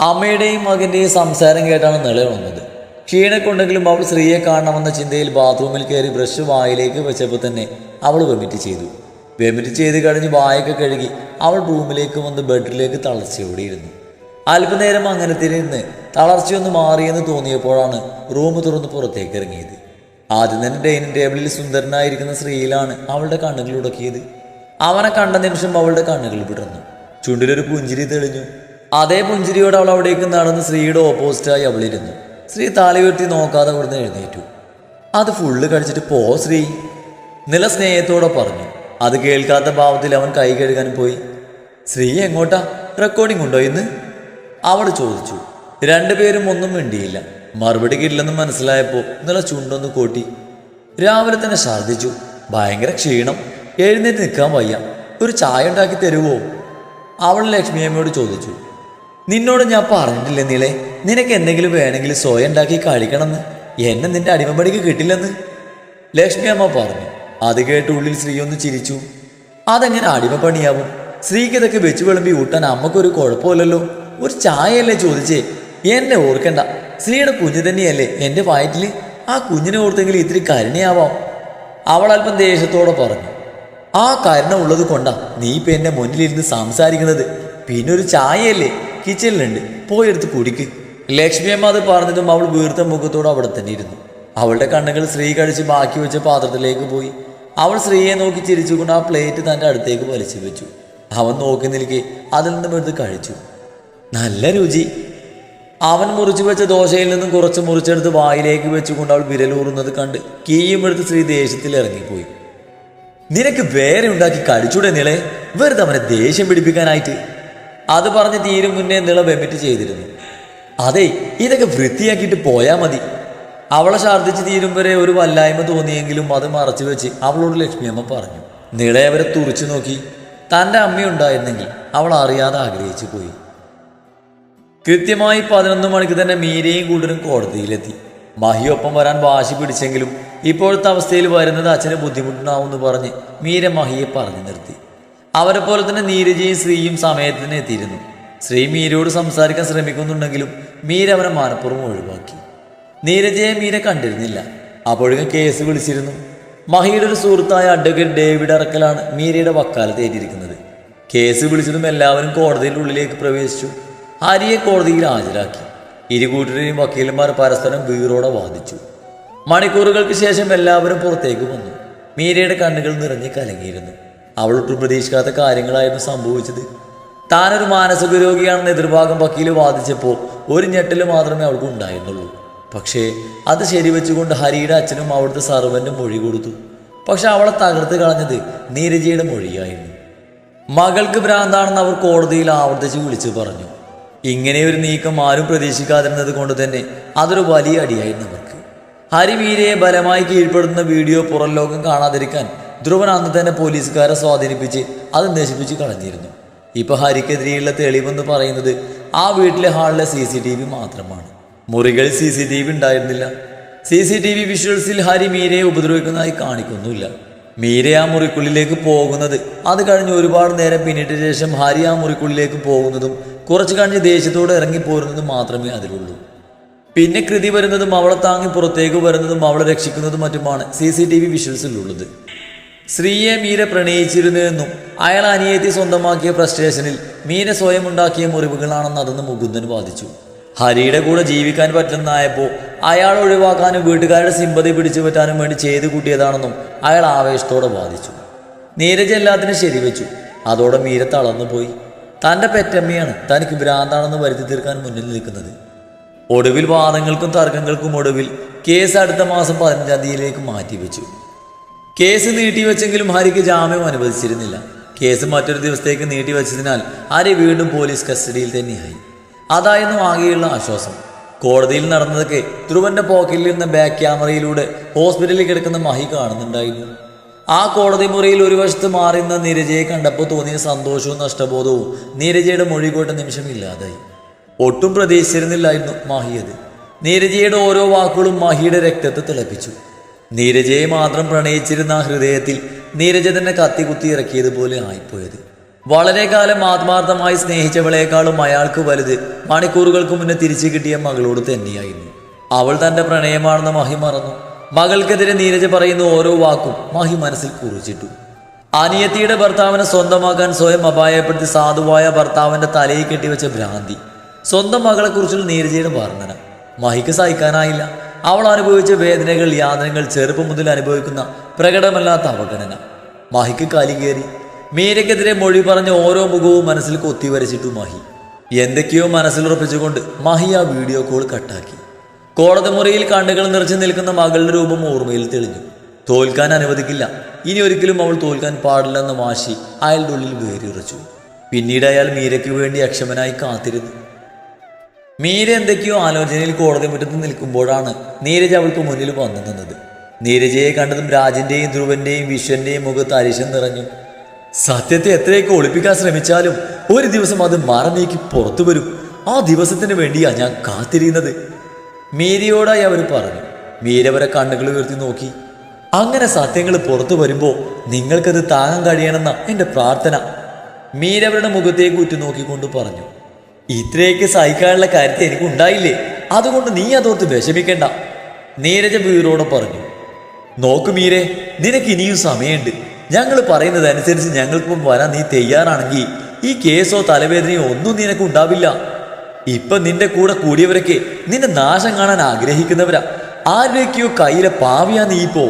അമ്മയുടെയും മകന്റെയും സംസാരം കേട്ടാണ് നിലയുണർന്നത് ക്ഷീണക്കുണ്ടെങ്കിലും അവൾ സ്ത്രീയെ കാണണമെന്ന ചിന്തയിൽ ബാത്റൂമിൽ കയറി ബ്രഷ് വായിലേക്ക് വെച്ചപ്പോൾ തന്നെ അവൾ വെമിറ്റ് ചെയ്തു. വെമിറ്റ് ചെയ്ത് കഴിഞ്ഞ് വായൊക്കെ കഴുകി അവൾ റൂമിലേക്ക് വന്ന് ബെഡിലേക്ക് തളർച്ചയോടിയിരുന്നു. അല്പനേരം അങ്ങനെ തിരിഞ്ഞ് തളർച്ചയൊന്ന് മാറിയെന്ന് തോന്നിയപ്പോഴാണ് റൂം തുറന്ന് പുറത്തേക്ക് ഇറങ്ങിയത്. ആദ്യം തന്നെ ഡൈനിങ് ടേബിളിൽ സുന്ദരനായിരിക്കുന്ന സ്ത്രീയിലാണ് അവളുടെ കണ്ണുകൾ ഉടക്കിയത്. അവനെ കണ്ട നിമിഷം അവളുടെ കണ്ണുകൾ വിടർന്നു. ചുണ്ടിലൊരു പുഞ്ചിരി തെളിഞ്ഞു. അതേ പുഞ്ചിരിയോടെ അവൾ അവിടേക്ക് നടന്ന് സ്ത്രീയുടെ ഓപ്പോസിറ്റായി അവളിരുന്നു. സ്ത്രീ താലി ഉയർത്തി നോക്കാതെ അവിടുന്ന് എഴുന്നേറ്റു. അത് ഫുള്ള് കഴിച്ചിട്ട് പോ ശ്രീ നില സ്നേഹത്തോടെ പറഞ്ഞു. അത് കേൾക്കാത്ത ഭാവത്തിൽ അവൻ കൈ കഴുകാൻ പോയി. ശ്രീ എങ്ങോട്ടാ? റെക്കോർഡിംഗ് ഉണ്ടോ ഇന്ന്? അവൾ ചോദിച്ചു. രണ്ടുപേരും ഒന്നും മിണ്ടിയില്ല. മറുപടി കിട്ടില്ലെന്ന് മനസ്സിലായപ്പോൾ നില ചുണ്ടൊന്ന് കൂട്ടി. രാവിലെ തന്നെ ഛർദ്ദിച്ചു. ഭയങ്കര ക്ഷീണം. എഴുന്നേറ്റ് നിൽക്കാൻ വയ്യ. ഒരു ചായ ഉണ്ടാക്കി തരുവോ? അവൾ ലക്ഷ്മിയമ്മയോട് ചോദിച്ചു. നിന്നോട് ഞാൻ പറഞ്ഞിട്ടില്ല നീളെ? നിനക്ക് എന്തെങ്കിലും വേണമെങ്കിൽ സ്വയം ഉണ്ടാക്കി കഴിക്കണമെന്ന്. എന്നെ നിന്റെ അടിമപ്പടിക്ക് കിട്ടില്ലെന്ന്. ലക്ഷ്മി അമ്മ പറഞ്ഞു. അത് കേട്ട് ഉള്ളിൽ സ്ത്രീ ഒന്ന് ചിരിച്ചു. അതെങ്ങനെ അടിമപ്പണിയാവും? സ്ത്രീക്ക് ഇതൊക്കെ വെച്ച് വിളമ്പി ഊട്ടാൻ അമ്മക്കൊരു കുഴപ്പമില്ലല്ലോ. ഒരു ചായയല്ലേ ചോദിച്ചേ? എന്നെ ഓർക്കണ്ട. സ്ത്രീയുടെ കുഞ്ഞു തന്നെയല്ലേ എന്റെ വയറ്റിൽ ആ കുഞ്ഞിനെ ഓർത്തെങ്കിൽ ഇത്തിരി കരുണയാവാം. അവൾ അല്പം ദേഷ്യത്തോടെ പറഞ്ഞു. ആ കരുണ ഉള്ളത് കൊണ്ടാ നീ ഇപ്പൊ എന്റെ മുന്നിലിരുന്ന് സംസാരിക്കുന്നത്. പിന്നെ ഒരു ചായയല്ലേ? കിച്ചണിലുണ്ട്. പോയെടുത്ത് കുടിക്ക്. ലക്ഷ്മിയമ്മ അത് പറഞ്ഞതും അവൾ വീർത്ത മുഖത്തോട് അവിടെ തന്നെ ഇരുന്നു. അവളുടെ കണ്ണുകൾ സ്ത്രീ കഴിച്ച് ബാക്കി വെച്ച പാത്രത്തിലേക്ക് പോയി. അവൾ സ്ത്രീയെ നോക്കി ചിരിച്ചുകൊണ്ട് ആ പ്ലേറ്റ് തന്റെ അടുത്തേക്ക് വലിച്ചു വെച്ചു. അവൻ നോക്കി നിൽക്കെ അതിൽ നിന്നും എടുത്ത് കഴിച്ചു. നല്ല രുചി. അവൻ മുറിച്ചു വെച്ച ദോശയിൽ നിന്നും കുറച്ച് മുറിച്ചെടുത്ത് വായിലേക്ക് വെച്ചുകൊണ്ട് അവൾ വിരലൂറുന്നത് കണ്ട് കീയും എടുത്ത് സ്ത്രീ ദേഷ്യത്തിൽ ഇറങ്ങിപ്പോയി. നിനക്ക് വേറെ ഉണ്ടാക്കി കഴിച്ചൂടെ നിളെ? വെറുതെ അവനെ ദേഷ്യം പിടിപ്പിക്കാനായിട്ട്. അത് പറഞ്ഞ് തീരും മുന്നേ നിള വെമിറ്റ് ചെയ്തിരുന്നു. അതെ ഇതൊക്കെ വൃത്തിയാക്കിയിട്ട് പോയാൽ മതി. അവളെ ഛർദ്ദിച്ച് തീരും വരെ ഒരു വല്ലായ്മ തോന്നിയെങ്കിലും അത് മറച്ചു വെച്ച് അവളോട് ലക്ഷ്മിയമ്മ പറഞ്ഞു. നിളയവരെ തുറച്ചു നോക്കി. തന്റെ അമ്മയുണ്ടായിരുന്നെങ്കിൽ അവൾ അറിയാതെ ആഗ്രഹിച്ചു പോയി. കൃത്യമായി പതിനൊന്ന് മണിക്ക് തന്നെ മീരയും കൂട്ടരും കോടതിയിലെത്തി. മഹിയൊപ്പം വരാൻ വാശി പിടിച്ചെങ്കിലും ഇപ്പോഴത്തെ അവസ്ഥയിൽ വരുന്നത് അച്ഛന് ബുദ്ധിമുട്ടുണ്ടാവുമെന്ന് പറഞ്ഞ് മീര മഹിയെ പറഞ്ഞു നിർത്തി. അവരെ പോലെ തന്നെ നീരജയും ശ്രീയും സമയത്തിന് എത്തിയിരുന്നു. ശ്രീ മീരയോട് സംസാരിക്കാൻ ശ്രമിക്കുന്നുണ്ടെങ്കിലും മീര അവനെ മനഃപൂർവം ഒഴിവാക്കി. നീരജയെ മീര കണ്ടിരുന്നില്ല. അപ്പോഴേക്കും കേസ് വിളിച്ചിരുന്നു. മഹിയുടെ ഒരു സുഹൃത്തായ അഡ്വക്കേറ്റ് ഡേവിഡ് അറക്കലാണ് മീരയുടെ വക്കാലത്ത് ഏറ്റിരിക്കുന്നത് കേസ് വിളിച്ചതും എല്ലാവരും കോടതിയുടെ ഉള്ളിലേക്ക് പ്രവേശിച്ചു. ഹരിയെ കോടതിയിൽ ഹാജരാക്കി. ഇരുകൂട്ടരെയും വക്കീലന്മാർ പരസ്പരം വീറോടെ വാദിച്ചു. മണിക്കൂറുകൾക്ക് ശേഷം എല്ലാവരും പുറത്തേക്ക് വന്നു. മീരയുടെ കണ്ണുകൾ നിറഞ്ഞ് കലങ്ങിയിരുന്നു. അവൾ പ്രതീക്ഷിക്കാത്ത കാര്യങ്ങളായിരുന്നു സംഭവിച്ചത്. താനൊരു മാനസിക രോഗിയാണെന്ന് എതിർഭാഗം വക്കീൽ വാദിച്ചപ്പോൾ ഒരു ഞെട്ടൽ മാത്രമേ അവൾക്ക് ഉണ്ടായിരുന്നുള്ളൂ. പക്ഷേ അത് ശരിവെച്ചുകൊണ്ട് ഹരിയുടെ അച്ഛനും അവിടുത്തെ സർവന്റും മൊഴി കൊടുത്തു. പക്ഷെ അവളെ തകർത്ത് കളഞ്ഞത് നീരജയുടെ മൊഴിയായിരുന്നു. മകൾക്ക് ഭ്രാന്താണെന്ന് അവർ കോടതിയിൽ ആവർത്തിച്ച് വിളിച്ചു പറഞ്ഞു. ഇങ്ങനെ ഒരു നീക്കം ആരും പ്രതീക്ഷിക്കാതിരുന്നത് കൊണ്ട് തന്നെ അതൊരു വലിയ അടിയായിരുന്നു അവർക്ക്. ഹരിവീരയെ ബലമായി കീഴ്പ്പെടുത്തുന്ന വീഡിയോ പുറം ലോകം കാണാതിരിക്കാൻ ധ്രുവൻ അന്ന് തന്നെ പോലീസുകാരെ സ്വാധീനിപ്പിച്ച് അത് നശിപ്പിച്ച് കളഞ്ഞിരുന്നു. ഇപ്പൊ ഹരിക്കെതിരെയുള്ള തെളിവെന്ന് പറയുന്നത് ആ വീട്ടിലെ ഹാളിലെ സി സി ടി വി മാത്രമാണ്. മുറികളിൽ സി സി ടി വി ഉണ്ടായിരുന്നില്ല. സി സി ടി വി വിഷ്വൽസിൽ ഹരി മീരയെ ഉപദ്രവിക്കുന്നതായി കാണിക്കുന്നുമില്ല. മീര ആ മുറിക്കുള്ളിലേക്ക് പോകുന്നത് അത് കഴിഞ്ഞ് ഒരുപാട് നേരം പിന്നിട്ട ശേഷം ഹരി ആ മുറിക്കുള്ളിലേക്ക് പോകുന്നതും കുറച്ച് കഴിഞ്ഞ് ദേഷ്യത്തോടെ ഇറങ്ങിപ്പോരുന്നതും മാത്രമേ അതിലുള്ളൂ. പിന്നെ കൃതി വരുന്നതും അവളെ താങ്ങി പുറത്തേക്ക് വരുന്നതും അവളെ രക്ഷിക്കുന്നതും മറ്റുമാണ് സി സി ടി വി വിഷ്വൽസിലുള്ളത്. സ്ത്രീയെ മീര പ്രണയിച്ചിരുന്നുവെന്നും അയാൾ അനിയത്തി സ്വന്തമാക്കിയ ഫ്രസ്ട്രേഷനിൽ മീര സ്വയം ഉണ്ടാക്കിയ മുറിവുകളാണെന്ന് അതെന്ന് മുകുന്ദൻ വാദിച്ചു. ഹരിയുടെ കൂടെ ജീവിക്കാൻ പറ്റുന്നതായപ്പോൾ അയാൾ ഒഴിവാക്കാനും വീട്ടുകാരുടെ സിമ്പതി പിടിച്ചു പറ്റാനും വേണ്ടി ചെയ്തു കൂട്ടിയതാണെന്നും അയാൾ ആവേശത്തോടെ വാദിച്ചു. നീരജ് എല്ലാത്തിനും ശരിവെച്ചു. അതോടെ മീര തളർന്നുപോയി തന്റെ പെറ്റമ്മയാണ് തനിക്ക് ഭ്രാന്താണെന്ന് വരുത്തി തീർക്കാൻ മുന്നിൽ നിൽക്കുന്നത്. ഒടുവിൽ വാദങ്ങൾക്കും തർക്കങ്ങൾക്കും ഒടുവിൽ കേസ് അടുത്ത മാസം പതിനഞ്ചാം തീയതിയിലേക്ക് മാറ്റിവെച്ചു. കേസ് നീട്ടിവെച്ചെങ്കിലും ഹാരിക്ക് ജാമ്യം അനുവദിച്ചിരുന്നില്ല. കേസ് മറ്റൊരു ദിവസത്തേക്ക് നീട്ടിവെച്ചതിനാൽ ഹരി വീണ്ടും പോലീസ് കസ്റ്റഡിയിൽ തന്നെയായി. അതായിരുന്നു ആകെയുള്ള ആശ്വാസം. കോടതിയിൽ നടന്നതൊക്കെ ധ്രുവന്റെ പോക്കറ്റിൽ നിന്ന് ബാക്ക് ക്യാമറയിലൂടെ ഹോസ്പിറ്റലിൽ കിടക്കുന്ന മഹി കാണുന്നുണ്ടായിരുന്നു. ആ കോടതി മുറിയിൽ ഒരു വശത്ത് മാറി നിന്ന നീരജയെ കണ്ടപ്പോൾ തോന്നിയ സന്തോഷവും നഷ്ടബോധവും നീരജയുടെ മൊഴികോട്ട നിമിഷം ഇല്ലാതായി ഒട്ടും പ്രതീക്ഷിച്ചിരുന്നില്ലായിരുന്നു മാഹിയത് നീരജയുടെ ഓരോ വാക്കുകളും മാഹിയുടെ രക്തത്തെ തിളപ്പിച്ചു. നീരജയെ മാത്രം പ്രണയിച്ചിരുന്ന ഹൃദയത്തിൽ നീരജ തന്നെ കത്തി കുത്തി ഇറക്കിയതുപോലെ ആയിപ്പോയത്. വളരെ കാലം ആത്മാർത്ഥമായി സ്നേഹിച്ചവളേക്കാളും അയാൾക്ക് വലുത് മണിക്കൂറുകൾക്ക് മുന്നേ തിരിച്ചു കിട്ടിയ മകളോട് തന്നെയായിരുന്നു. അവൾ തന്റെ പ്രണയമാണെന്ന് മഹി മറന്നു. മകൾക്കെതിരെ നീരജ പറയുന്ന ഓരോ വാക്കും മഹി മനസ്സിൽ കുറിച്ചിട്ടു. അനിയത്തിയുടെ ഭർത്താവിനെ സ്വന്തമാക്കാൻ സ്വയം അപായപ്പെടുത്തി സാധുവായ ഭർത്താവിന്റെ തലയിൽ കെട്ടിവെച്ച ഭ്രാന്തി. സ്വന്തം മകളെക്കുറിച്ചുള്ള നീരജയുടെ വർണന. മഹിക്ക് സഹിക്കാനായില്ല. അവൾ അനുഭവിച്ച വേദനകൾ യാതനകൾ ചെറുപ്പം മുതൽ അനുഭവിക്കുന്ന പ്രകടമല്ലാത്ത അവഗണന. മഹിക്ക് കാലി കയറി. മീരയ്ക്കെതിരെ മൊഴി പറഞ്ഞ ഓരോ മുഖവും മനസ്സിൽ കൊത്തിവരച്ചിട്ടു മഹി. എന്തൊക്കെയോ മനസ്സിലുറപ്പിച്ചുകൊണ്ട് മഹി ആ വീഡിയോ കോൾ കട്ടാക്കി. കോടതി മുറിയിൽ കണ്ണുകൾ നിറച്ചു നിൽക്കുന്ന മകളുടെ രൂപം ഓർമ്മയിൽ തെളിഞ്ഞു. തോൽക്കാൻ അനുവദിക്കില്ല. ഇനി ഒരിക്കലും അവൾ തോൽക്കാൻ പാടില്ലെന്ന വാശി അയാളുടെ ഉള്ളിൽ വേറിയുറച്ചു പിന്നീട് അയാൾ മീരയ്ക്ക് വേണ്ടി അക്ഷമനായി കാത്തിരുന്നു. മീര എന്തൊക്കെയോ ആലോചനയിൽ കോടതി മുറ്റത്ത് നിൽക്കുമ്പോഴാണ് നീരജ് അവൾക്ക് മുന്നിൽ വന്നു നിന്നത്. നീരജയെ കണ്ടതും രാജിന്റെയും ധ്രുവന്റെയും വിശ്വന്റെയും മുഖത്ത് അരിശം നിറഞ്ഞു. സത്യത്തെ എത്രയൊക്കെ ഒളിപ്പിക്കാൻ ശ്രമിച്ചാലും ഒരു ദിവസം അത് മറനീക്കി പുറത്തു വരും. ആ ദിവസത്തിന് വേണ്ടിയാ ഞാൻ കാത്തിരിക്കുന്നത്. മീരയോടായി അവർ പറഞ്ഞു. മീര വരെ കണ്ണുകൾ ഉയർത്തി നോക്കി. അങ്ങനെ സത്യങ്ങൾ പുറത്തു വരുമ്പോൾ നിങ്ങൾക്കത് താങ്ങാൻ കഴിയണമെന്ന എന്റെ പ്രാർത്ഥന. മീരവരുടെ മുഖത്തേക്ക് ഉറ്റുനോക്കിക്കൊണ്ട് പറഞ്ഞു. ഇത്രയൊക്കെ സഹിക്കാനുള്ള കാര്യത്തെ എനിക്ക് ഉണ്ടായില്ലേ? അതുകൊണ്ട് നീ അതോർത്ത് വിഷമിക്കണ്ട. നീരജ വീറോടെ പറഞ്ഞു നോക്കു മീരെ നിനക്ക് ഇനിയും സമയമുണ്ട്. ഞങ്ങൾ പറയുന്നത് അനുസരിച്ച് ഞങ്ങൾക്കും വരാൻ നീ തയ്യാറാണെങ്കിൽ ഈ കേസോ തലവേദനയോ ഒന്നും നിനക്ക് ഉണ്ടാവില്ല. ഇപ്പൊ നിന്റെ കൂടെ കൂടിയവരൊക്കെ നിന്റെ നാശം കാണാൻ ആഗ്രഹിക്കുന്നവരാ. ആരുടെയൊക്കെയോ കയ്യിലെ പാവിയാ നീ ഇപ്പോ.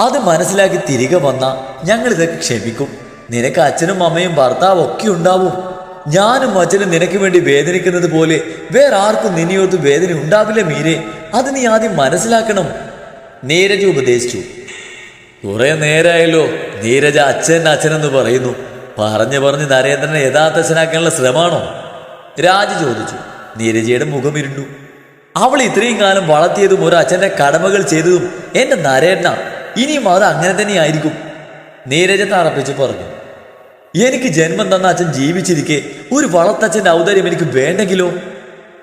അത് മനസ്സിലാക്കി തിരികെ വന്ന ഞങ്ങൾ ഇതൊക്കെ ക്ഷമിക്കും. നിനക്ക് അച്ഛനും അമ്മയും ഭർത്താവും ഒക്കെ ഉണ്ടാവും. ഞാനും അച്ഛനും നിനക്ക് വേണ്ടി വേദനിക്കുന്നത് പോലെ വേറെ ആർക്കും നിന്നെയോർത്ത് വേദന ഉണ്ടാവില്ല മീരെ. അത് നീ ആദ്യം മനസ്സിലാക്കണം. നീരജ് ഉപദേശിച്ചു. കുറെ നേരായല്ലോ. നീരജ അച്ഛൻ അച്ഛനെന്ന് പറയുന്നു. പറഞ്ഞു പറഞ്ഞ് നരേന്ദ്രനെ യഥാർത്ഥ അച്ഛനാക്കാനുള്ള ശ്രമമാണോ? രാജ് ചോദിച്ചു. നീരജയുടെ മുഖം ഇരുണ്ടു. അവൾ ഇത്രയും കാലം വളർത്തിയതും ഒരു അച്ഛന്റെ കടമകൾ ചെയ്തതും എന്റെ നരേണ്ണ. ഇനിയും അത് അങ്ങനെ തന്നെയായിരിക്കും. നീരജ തറപ്പിച്ച് പറഞ്ഞു. എനിക്ക് ജന്മം തന്ന അച്ഛൻ ജീവിച്ചിരിക്കെ ഒരു വളർത്തച്ഛന്റെ ഔദാര്യം എനിക്ക് വേണ്ടെങ്കിലോ?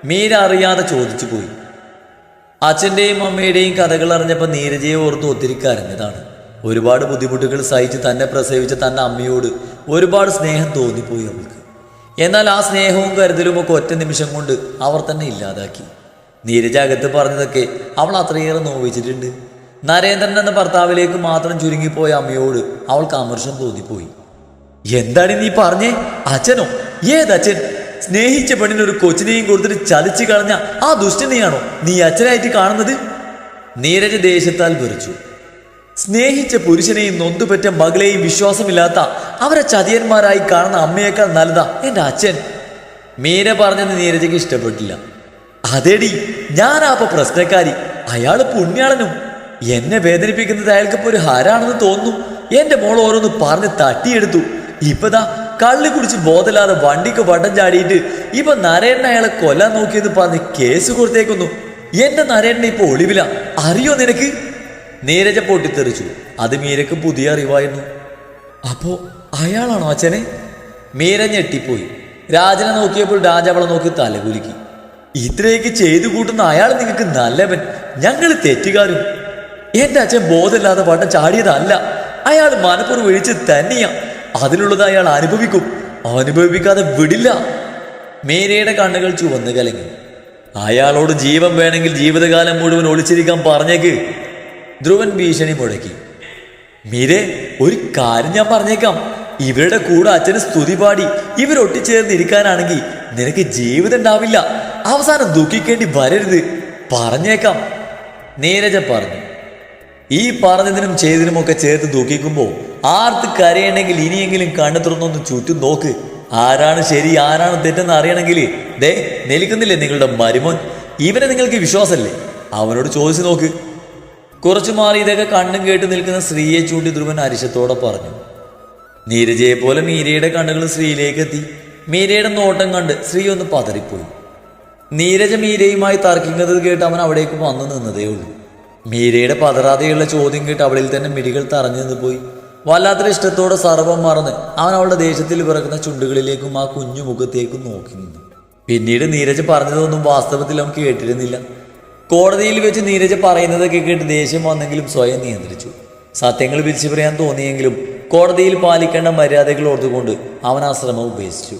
മീര അറിയാതെ ചോദിച്ചു പോയി. അച്ഛന്റെയും അമ്മയുടെയും കഥകൾ അറിഞ്ഞപ്പോൾ നീരജയെ ഓർത്ത് ഒത്തിരി കരഞ്ഞതാണ്. ഒരുപാട് ബുദ്ധിമുട്ടുകൾ സഹിച്ച് തന്നെ പ്രസവിച്ച തന്റെ അമ്മയോട് ഒരുപാട് സ്നേഹം തോന്നിപ്പോയി അവൾക്ക്. എന്നാൽ ആ സ്നേഹവും കരുതലും ഒക്കെ ഒറ്റ നിമിഷം കൊണ്ട് അവർ തന്നെ ഇല്ലാതാക്കി. നീരജ അകത്ത് പറഞ്ഞതൊക്കെ അവൾ അത്രയേറെ നോവിച്ചിട്ടുണ്ട്. നരേന്ദ്രൻ എന്ന ഭർത്താവിലേക്ക് മാത്രം ചുരുങ്ങിപ്പോയ അമ്മയോട് അവൾക്ക് അമർഷം തോന്നിപ്പോയി. എന്താണ് നീ പറഞ്ഞേ? അച്ഛനോ? ഏതച്ഛൻ? സ്നേഹിച്ച പെണ്ണിനൊരു കൊച്ചിനെയും കൊടുത്തിട്ട് ചതിച്ചു കളഞ്ഞ ആ ദുഷ്ടനെയാണോ നീ അച്ഛനായിട്ട് കാണുന്നത്? നീരജ് ദേശത്താൽ വെറിച്ചു സ്നേഹിച്ച പുരുഷനെയും നൊന്തുപറ്റ മകളെയും വിശ്വാസമില്ലാത്ത അവരെ ചതിയന്മാരായി കാണുന്ന അമ്മയേക്കാൾ നല്ലതാ എന്റെ അച്ഛൻ. മീര പറഞ്ഞത് നീരജയ്ക്ക് ഇഷ്ടപ്പെട്ടില്ല. അതേടി ഞാനാപ്പ പ്രശ്നക്കാരി. അയാൾ പുണ്യാളനും. എന്നെ വേദനിപ്പിക്കുന്നത് അയാൾക്കിപ്പോ ഒരു ഹരാണെന്ന് തോന്നുന്നു. എന്റെ മോൾ ഓരോന്ന് പറഞ്ഞ് തട്ടിയെടുത്തു. ഇപ്പതാ കള്ളി കുടിച്ച് ബോധമില്ലാതെ വണ്ടിക്ക് വട്ടം ചാടിയിട്ട് ഇപ്പൊ നരേണ്ണ അയാളെ കൊല്ലാൻ നോക്കിയെന്ന് പറഞ്ഞ് കേസ് കൊടുത്തേക്കുന്നു. എന്റെ നരേണ്ണ ഇപ്പൊ ഒളിവില. അറിയോ നിനക്ക്? നീരജ പൊട്ടിത്തെറിച്ചു. അത് മീരക്ക് പുതിയ അറിവായിരുന്നു. അപ്പോ അയാളാണോ അച്ഛനെ? മീര ഞെട്ടിപ്പോയി. രാജനെ നോക്കിയപ്പോൾ രാജ അവളെ നോക്കി തലകുലുക്കി. ഇത്രയൊക്കെ ചെയ്തു കൂട്ടുന്ന അയാൾ നിങ്ങൾക്ക് നല്ലവൻ. ഞങ്ങൾ തെറ്റുകാരും. എന്റെ അച്ഛൻ ബോധമില്ലാതെ വട്ടം ചാടിയതല്ല. അയാൾ മനപ്പുറം വിളിച്ച് തന്നെയാ. അതിലുള്ളത് അയാൾ അനുഭവിക്കും. അനുഭവിക്കാതെ വിടില്ല. മീരയുടെ കണ്ണുകൾ ചുവന്ന് കലങ്ങി. അയാളോട് ജീവൻ വേണമെങ്കിൽ ജീവിതകാലം മുഴുവൻ ഒളിച്ചിരിക്കാൻ പറഞ്ഞേക്ക്. ധ്രുവൻ ഭീഷണി മുഴക്കി. മീരെ ഒരു കാര്യം ഞാൻ പറഞ്ഞേക്കാം. ഇവരുടെ കൂടെ അച്ഛന് സ്തുതി പാടി ഇവരൊട്ടിച്ചേർന്നിരിക്കാനാണെങ്കിൽ നിനക്ക് ജീവിതം ഉണ്ടാവില്ല. അവസാനം ദുഃഖിക്കേണ്ടി വരരുത്. പറഞ്ഞേക്കാം. നീരജ പറഞ്ഞു. ഈ പറഞ്ഞതിനും ചെയ്തതിനുമൊക്കെ ചേർത്ത് ദുഃഖിക്കുമ്പോൾ ആർക്ക് കരയണമെങ്കിൽ ഇനിയെങ്കിലും കണ്ണു തുറന്നൊന്ന് ചുറ്റും നോക്ക്. ആരാണ് ശരി ആരാണ് തെറ്റെന്ന് അറിയണമെങ്കിൽ ദേ നിൽക്കുന്നില്ലേ നിങ്ങളുടെ മരുമോൻ? ഇവനെ നിങ്ങൾക്ക് വിശ്വാസമല്ലേ? അവനോട് ചോദിച്ചു നോക്ക്. കുറച്ചു മാറി ഇതൊക്കെ കണ്ണും കേട്ട് നിൽക്കുന്ന സ്ത്രീയെ ചൂണ്ടി ധ്രുവൻ അരിശത്തോടെ പറഞ്ഞു. നീരജയെ പോലെ മീരയുടെ കണ്ണുകൾ സ്ത്രീയിലേക്ക് എത്തി. മീരയുടെ നോട്ടം കണ്ട് സ്ത്രീ ഒന്ന് പതറിപ്പോയി. നീരജ മീരയുമായി തർക്കിക്കുന്നത് കേട്ട് അവൻ അവിടേക്ക് വന്നു നിന്നതേ ഉള്ളൂ. മീരയുടെ പതറാതെയുള്ള ചോദ്യം കേട്ട് അവളിൽ തന്നെ മിടികൾ തറഞ്ഞു നിന്ന് പോയി. വല്ലാത്തൊരു ഇഷ്ടത്തോടെ സർവം മറന്ന് അവൻ അവളുടെ ദേഷ്യത്തിൽ പിറക്കുന്ന ചുണ്ടുകളിലേക്കും ആ കുഞ്ഞു മുഖത്തേക്കും നോക്കി നിന്നു. പിന്നീട് നീരജ് പറഞ്ഞതൊന്നും വാസ്തവത്തിൽ അവൻ കേട്ടിരുന്നില്ല. കോടതിയിൽ വെച്ച് നീരജ് പറയുന്നതൊക്കെ കേട്ട് ദേഷ്യം വന്നെങ്കിലും സ്വയം നിയന്ത്രിച്ചു. സത്യങ്ങൾ വിരിച്ചു പറയാൻ തോന്നിയെങ്കിലും കോടതിയിൽ പാലിക്കേണ്ട മര്യാദകൾ ഓർത്തുകൊണ്ട് അവൻ ആ ശ്രമം ഉപേക്ഷിച്ചു.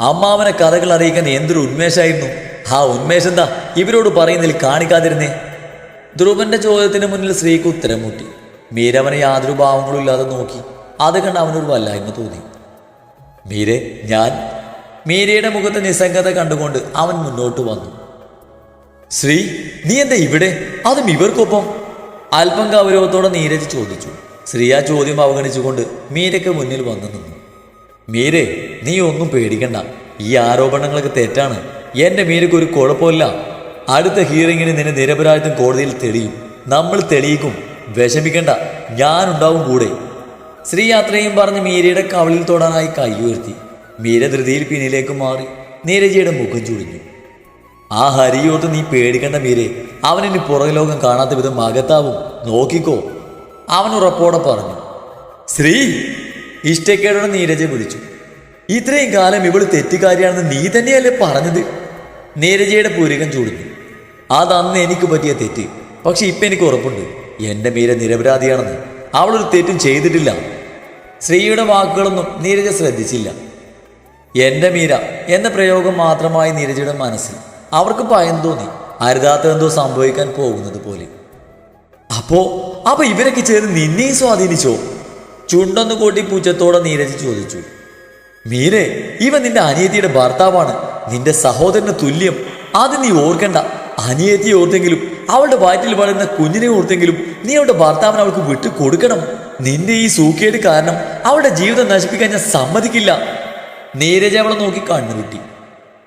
അമ്മാവനെ കഥകൾ അറിയിക്കാൻ എന്തൊരു ഉന്മേഷമായിരുന്നു ആ ഉന്മേഷം എന്താ? ഇവരോട് പറയുന്നതിൽ കാണിക്കാതിരുന്നേ. ധ്രുവന്റെ ചോദ്യത്തിന് മുന്നിൽ സ്ത്രീക്ക് ഉത്തരം മുട്ടി. മീര അവനെ യാതൊരു ഭാവങ്ങളും ഇല്ലാതെ നോക്കി. അത് കണ്ട് അവനൊരു വല്ലായ്മ തോന്നി. മീരെ ഞാൻ മീരയുടെ മുഖത്ത് നിസ്സംഗത കണ്ടുകൊണ്ട് അവൻ മുന്നോട്ട് വന്നു. ശ്രീ നീ എന്താ ഇവിടെ? അതും ഇവർക്കൊപ്പം. അല്പം ഗൗരവത്തോടെ നീരജ് ചോദിച്ചു. ശ്രീ ആ ചോദ്യം അവഗണിച്ചുകൊണ്ട് മീരയ്ക്ക് മുന്നിൽ വന്നു നിന്നു. മീരെ നീ ഒന്നും പേടിക്കണ്ട. ഈ ആരോപണങ്ങളൊക്കെ തെറ്റാണ്. എന്റെ മീരയ്ക്ക് ഒരു കുഴപ്പമില്ല. അടുത്ത ഹിയറിങ്ങിന് നിന്നെ നിരപരാധിത്വം കോടതിയിൽ തെളിയും. നമ്മൾ തെളിയിക്കും. വിഷമിക്കണ്ട ഞാനുണ്ടാവും കൂടെ. ശ്രീ യാത്രയും പറഞ്ഞ് മീരയുടെ കവളിൽ തൊടാനായി കൈ ഉയർത്തി. മീര ധൃതിയിൽ പിന്നിലേക്ക് മാറി നീരജയുടെ മുഖം ചുളിഞ്ഞു. ആ ഹരിയോട്ട് നീ പേടിക്കണ്ട മീരെ അവനിനി പുറകെ ലോകം കാണാത്ത വിധം അകത്താവും. നോക്കിക്കോ. അവൻ ഉറപ്പോടെ പറഞ്ഞു. ശ്രീ ഇഷ്ടക്കേടോടെ നീരജ വിളിച്ചു. ഇത്രയും കാലം ഇവൾ തെറ്റുകാരിയാണെന്ന് നീ തന്നെയല്ലേ പറഞ്ഞത്? നീരജയുടെ പൂരികം ചൂടുന്നു അതന്ന് എനിക്ക് പറ്റിയ തെറ്റ്. പക്ഷെ ഇപ്പം എനിക്ക് ഉറപ്പുണ്ട്. എന്റെ മീര നിരപരാധിയാണെന്ന്. അവളൊരു തെറ്റും ചെയ്തിട്ടില്ല. ശ്രീയുടെ വാക്കുകളൊന്നും നീരജ ശ്രദ്ധിച്ചില്ല. എന്റെ മീര എന്ന പ്രയോഗം മാത്രമായി നീരജയുടെ മനസ്സിൽ അവർക്ക് ഭയം തോന്നി. അരുതാത്ത എന്തോ സംഭവിക്കാൻ പോകുന്നത് പോലെ. അപ്പോ അപ്പൊ ഇവരൊക്കെ ചേർന്ന് നിന്നെയും സ്വാധീനിച്ചോ? ചുണ്ടൊന്ന് കൂട്ടി പൂച്ചത്തോടെ നീരജ് ചോദിച്ചു. മീരെ ഇവ നിന്റെ അനിയത്തിയുടെ ഭർത്താവാണ്. നിന്റെ സഹോദരന് തുല്യം. അത് നീ ഓർക്കണ്ട. അനിയത്തിയെ ഓർത്തെങ്കിലും അവളുടെ വയറ്റിൽ വളരുന്ന കുഞ്ഞിനെ ഓർത്തെങ്കിലും നീ അവളുടെ ഭർത്താവിന് അവൾക്ക് വിട്ടു കൊടുക്കണം നിന്റെ ഈ സൂക്കേട് കാരണം അവളുടെ ജീവിതം നശിപ്പിക്കാൻ ഞാൻ സമ്മതിക്കില്ല. നീരജ അവളെ നോക്കി കണ്ണുരുട്ടി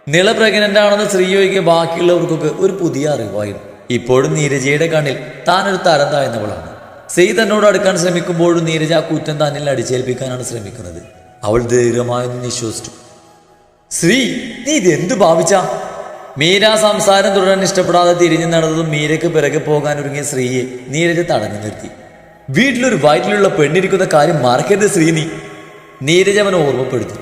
നിള പ്രഗ്നന്റ് ആണെന്ന് ശ്രീയോയ്ക്ക് ബാക്കിയുള്ളവർക്കൊക്കെ ഒരു പുതിയ അറിവായിരുന്നു. ഇപ്പോഴും നീരജയുടെ കണ്ണിൽ താനൊരു തരം താഴ്ന്നവളാണ്. സ്ത്രീ തന്നോട് അടുക്കാൻ ശ്രമിക്കുമ്പോഴും നീരജ ആ കുറ്റം തന്നിൽ അടിച്ചേൽപ്പിക്കാനാണ് ശ്രമിക്കുന്നത്. അവൾ ദീർഘമായൊന്ന് നിശ്വസിച്ചു. ശ്രീ നീ ഇതെന്ത് ഭാവിച്ച? മീര സംസാരം തുടരാൻ ഇഷ്ടപ്പെടാതെ തിരിഞ്ഞു നടന്നതും മീരയ്ക്ക് പിറകെ പോകാൻ ഒരുങ്ങിയ ശ്രീയെ നീരജ് തടഞ്ഞു നിർത്തി. വീട്ടിലൊരു വയറ്റിലുള്ള പെണ്ണിരിക്കുന്ന കാര്യം മറക്കരുത് ശ്രീ നീ. നീരജ് അവനെ ഓർമ്മപ്പെടുത്തി.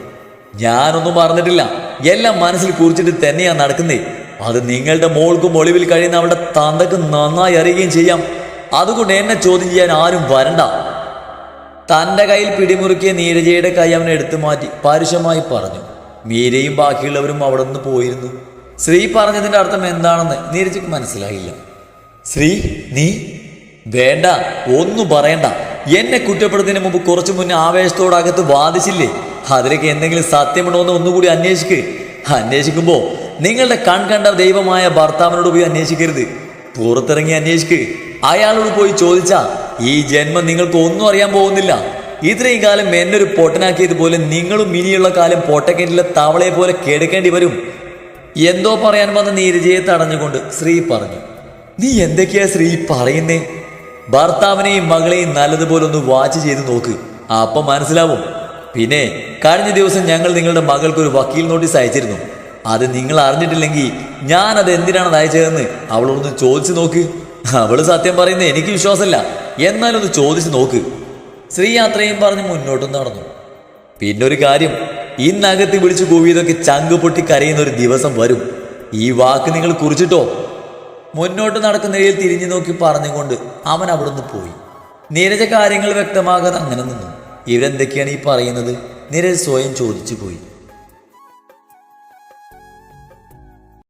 ഞാനൊന്നും മറന്നിട്ടില്ല. എല്ലാം മനസ്സിൽ കുറിച്ചിട്ട് തന്നെയാ നടക്കുന്നേ. അത് നിങ്ങളുടെ മോൾക്കും ഒളിവിൽ കഴിയുന്ന അവളുടെ തന്തക്ക് നന്നായി അറിയുകയും ചെയ്യാം. അതുകൊണ്ട് എന്നെ ചോദ്യം ചെയ്യാൻ ആരും വരണ്ട. തന്റെ കയ്യിൽ പിടിമുറുക്കിയ നീരജയുടെ കൈ അവനെ എടുത്തു മാറ്റി പരുഷമായി പറഞ്ഞു. മീരയും ബാക്കിയുള്ളവരും അവിടെ നിന്ന് പോയിരുന്നു. ശ്രീ പറഞ്ഞതിന്റെ അർത്ഥം എന്താണെന്ന് നീരജയ്ക്ക് മനസ്സിലായില്ല. ശ്രീ നീ വേണ്ട ഒന്നും പറയണ്ട. എന്നെ കുറ്റപ്പെടുന്നതിന് മുമ്പ് കുറച്ചു മുന്നേ ആവേശത്തോടെ അകത്ത് വാദിച്ചില്ലേ? അതിലേക്ക് എന്തെങ്കിലും സത്യമുണ്ടോ എന്ന് ഒന്നുകൂടി അന്വേഷിക്ക്. അന്വേഷിക്കുമ്പോൾ നിങ്ങളുടെ കൺകണ്ട ദൈവമായ ഭർത്താവിനോട് പോയി അന്വേഷിക്കരുത്. പുറത്തിറങ്ങി അന്വേഷിക്ക്. അയാളോട് പോയി ചോദിച്ചാൽ ഈ ജന്മം നിങ്ങൾക്ക് ഒന്നും അറിയാൻ പോകുന്നില്ല. ഇത്രയും കാലം എന്നൊരു പൊട്ടനാക്കിയതുപോലെ നിങ്ങളും ഇനിയുള്ള കാലം പൊട്ടക്കേറ്റിലെ തവളയെ പോലെ കേടുക്കേണ്ടി വരും. എന്തോ പറയാൻ വന്ന നീരജയെ തടഞ്ഞുകൊണ്ട് ശ്രീ പറഞ്ഞു നീ എന്തൊക്കെയാ ശ്രീ പറയുന്നേ? ഭർത്താവിനെയും മകളെയും നല്ലതുപോലെ ഒന്ന് വാച്ച് ചെയ്ത് നോക്ക് അപ്പൊ മനസ്സിലാവും. പിന്നെ കഴിഞ്ഞ ദിവസം ഞങ്ങൾ നിങ്ങളുടെ മകൾക്ക് ഒരു വക്കീൽ നോട്ടീസ് അയച്ചിരുന്നു. അത് നിങ്ങൾ അറിഞ്ഞിട്ടില്ലെങ്കിൽ ഞാൻ അത് എന്തിനാണ് അയച്ചതെന്ന് അവളോടൊന്ന് ചോദിച്ചു നോക്ക്. അവൾ സത്യം പറയുന്നത് എനിക്ക് വിശ്വാസമല്ല. എന്നാലൊന്ന് ചോദിച്ചു നോക്ക്. ശ്രീ അത്രയും പറഞ്ഞ് മുന്നോട്ടും നടന്നു. പിന്നൊരു കാര്യം ഇന്നകത്ത് വിളിച്ചു കൂവിയതൊക്കെ ചങ്ക് പൊട്ടി കരയുന്ന ഒരു ദിവസം വരും. ഈ വാക്ക് നിങ്ങൾ കുറിച്ചിട്ടോ? മുന്നോട്ട് നടക്കുന്ന നിലയിൽ തിരിഞ്ഞു നോക്കി പറഞ്ഞുകൊണ്ട് അവൻ അവിടുന്ന് പോയി. നീരജ കാര്യങ്ങൾ വ്യക്തമാകാതെ അങ്ങനെ നിന്നു. ഇവരെന്തൊക്കെയാണ് ഈ പറയുന്നത്? നീരജ് സ്വയം ചോദിച്ചു പോയി.